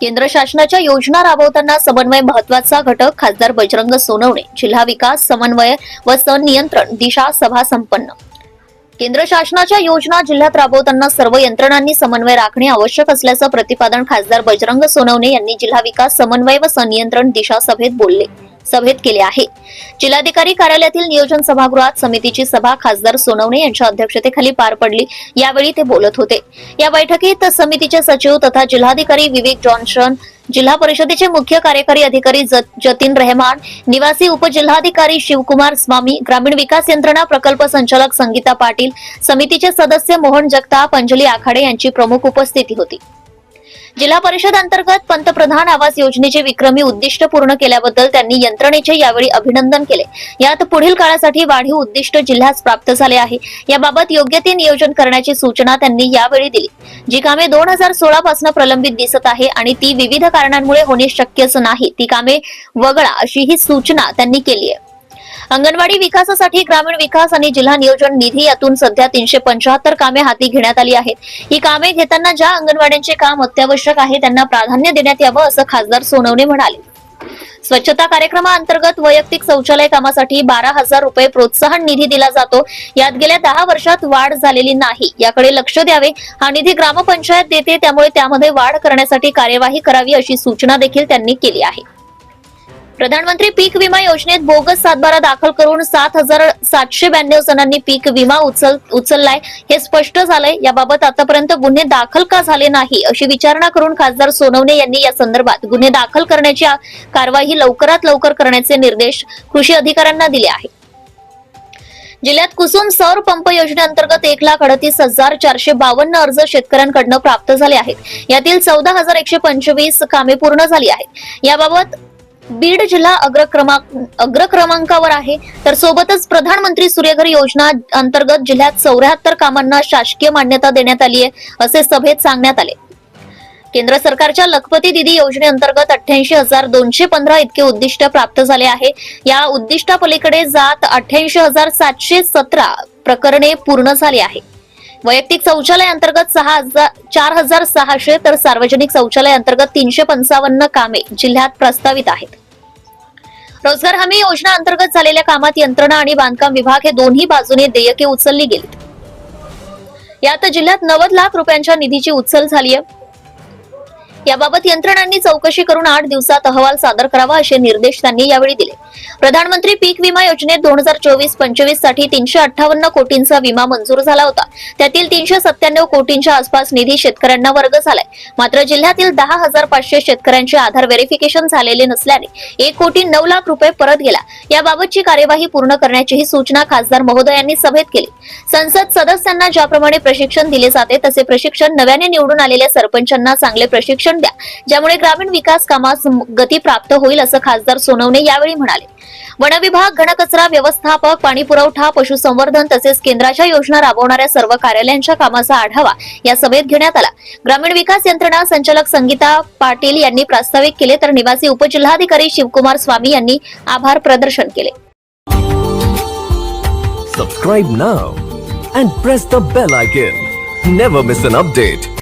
केंद्र शासनाच्या योजना राबवताना समन्वय महत्त्वाचा घटक खासदार बजरंग सोनवणे. जिल्हा विकास समन्वय व संनियंत्रण दिशा सभा संपन्न. केंद्र शासनाच्या योजना जिल्ह्यात राबवताना सर्व यंत्रणांनी समन्वय राखणे आवश्यक असल्याचं प्रतिपादन खासदार बजरंग सोनवणे यांनी जिल्हा विकास समन्वय व संनियंत्रण दिशा सभेत बोलले. सभेत केले आहे. जिल्हाधिकारी कार्यालयातील नियोजन सभागृहात समितीची सभा खासदार सोनवणे यांच्या अध्यक्षतेखाली पार पडली. यावेळी ते बोलत होते. या बैठकीत समितीचे सचिव तथा जिल्हाधिकारी विवेक जॉन्सन जिल्हा परिषदेचे मुख्य कार्यकारी अधिकारी ज- जतीन रहमान निवासी उपजिल्हाधिकारी शिवकुमार स्वामी ग्रामीण विकास यंत्रणा प्रकल्प संचालक संगीता पाटील समितीचे सदस्य मोहन जगताप अंजली आखाडे यांची प्रमुख उपस्थिती होती. जिल्हा परिषद अंतर्गत पंतप्रधान आवास योजनेचे विक्रमी उद्दिष्ट पूर्ण केल्याबद्दल त्यांनी यंत्रणेचे यावेळी अभिनंदन केले. यात पुढील काळासाठी वाढीव उद्दिष्ट जिल्ह्यास प्राप्त झाले आहे. याबाबत योग्य ते नियोजन करण्याची सूचना त्यांनी यावेळी दिली. जी कामे दोन हजार सोळा पासून प्रलंबित दिसत आहे आणि ती विविध कारणांमुळे होणे शक्यच नाही. ती कामे वगळा अशी ही सूचना त्यांनी केली आहे. अंगणवाडी विकासासाठी ग्रामीण विकास आणि जिल्हा नियोजन निधी यातून सध्या तीनशे पंचाहत्तर कामे हाती घेण्यात आली आहेत. ही कामे घेताना ज्या अंगणवाड्यांचे काम अत्यावश्यक आहे त्यांना प्राधान्य देण्यात यावं असं खासदार सोनवणे म्हणाले. स्वच्छता कार्यक्रमाअंतर्गत वैयक्तिक शौचालय कामासाठी बारा हजार रुपये प्रोत्साहन निधी दिला जातो. यात गेल्या दहा वर्षात वाढ झालेली नाही. याकडे लक्ष द्यावे. हा निधी ग्रामपंचायत देते त्यामुळे त्यामध्ये वाढ करण्यासाठी कार्यवाही करावी अशी सूचना देखील त्यांनी केली आहे. प्रधानमंत्री पीक विमा योजनेत बोगस सातबारा दाखल करून सात हजार सातशे ब्याण्णव जणांनी पीक विमा उचल उचललाय. हे स्पष्ट झालंय. याबाबत आतापर्यंत गुन्हे दाखल का झाले नाही अशी विचारणा करून खासदार सोनवणे यांनी या संदर्भात गुन्हे दाखल करण्याची कारवाई लवकरात लवकर करण्याचे निर्देश कृषी अधिकाऱ्यांना दिले आहेत. जिल्ह्यात कुसुम सौर पंप योजनेअंतर्गत एक लाख अडतीस हजार चारशे बावन्न अर्ज शेतकऱ्यांकडनं प्राप्त झाले आहेत. यातील चौदा हजार एकशे पंचवीस कामे पूर्ण झाली आहेत. याबाबत बीड जिल्हा अग्रक्रमांक अग्रक्रमांकावर आहे. तर सोबतच प्रधानमंत्री सूर्यघर योजना अंतर्गत जिल्ह्यात चौऱ्याहत्तर कामांना शासकीय मान्यता देण्यात आली आहे असे सभेत सांगण्यात आले. केंद्र सरकारच्या लखपती दिदी योजनेअंतर्गत अठ्ठ्याऐंशी हजार दोनशे पंधरा इतके उद्दिष्ट प्राप्त झाले आहे. या उद्दिष्टापलीकडे जात अठ्ठ्याऐंशी हजार सातशे सतरा प्रकरणे पूर्ण झाली आहे. वैयक्तिक शौचालय अंतर्गत सहा हजार चार हजार सहाशे तर सार्वजनिक शौचालय अंतर्गत तीनशे पंचावन्न कामे जिल्ह्यात प्रस्तावित आहेत. रोजगार हमी योजना अंतर्गत झालेल्या कामात यंत्रणा आणि बांधकाम विभाग हे दोन्ही बाजूने देयके उचलली गेली यात जिल्ह्यात नव्वद लाख रुपयांच्या निधीची उचल झाली आहे. याबाबत यंत्रणांनी चौकशी करून आठ दिवसात अहवाल सादर करावा असे निर्देश त्यांनी यावेळी दिले. प्रधानमंत्री पीक विमा योजनेत दोन हजार चोवीस पंचवीससाठी तीनशे अठ्ठावन्न कोटींचा विमा मंजूर झाला होता. त्यातील तीनशे सत्त्याण्णव कोटींच्या आसपास निधी शेतकऱ्यांना वर्ग झालाय. मात्र जिल्ह्यातील दहा हजार पाचशे शेतकऱ्यांचे आधार व्हेरिफिकेशन झालेले नसल्याने एक कोटी नऊ लाख रुपये परत गेला. याबाबतची कार्यवाही पूर्ण करण्याचीही सूचना खासदार महोदयांनी सभेत केली. संसद सदस्यांना ज्याप्रमाणे प्रशिक्षण दिले जाते तसे प्रशिक्षण नव्याने निवडून आलेल्या सरपंचांना चांगले प्रशिक्षण द्या ज्यामुळे ग्रामीण विकास कामास गती प्राप्त होईल असं खासदार सोनवणे यावेळी म्हणाले. वनविभाग घनकचरा व्यवस्थापक पाणी पुरवठा पशुसंवर्धन तसेच केंद्राच्या योजना राबवणाऱ्या सर्व कार्यालयांच्या कामाचा आढावा या सभेत घेण्यात आला ग्रामीण विकास यंत्रणा संचालक संगीता पाटील यांनी प्रास्ताविक केले तर निवासी उपजिल्हाधिकारी शिवकुमार स्वामी यांनी आभार प्रदर्शन केले Subscribe now and press the bell icon. Never miss an update.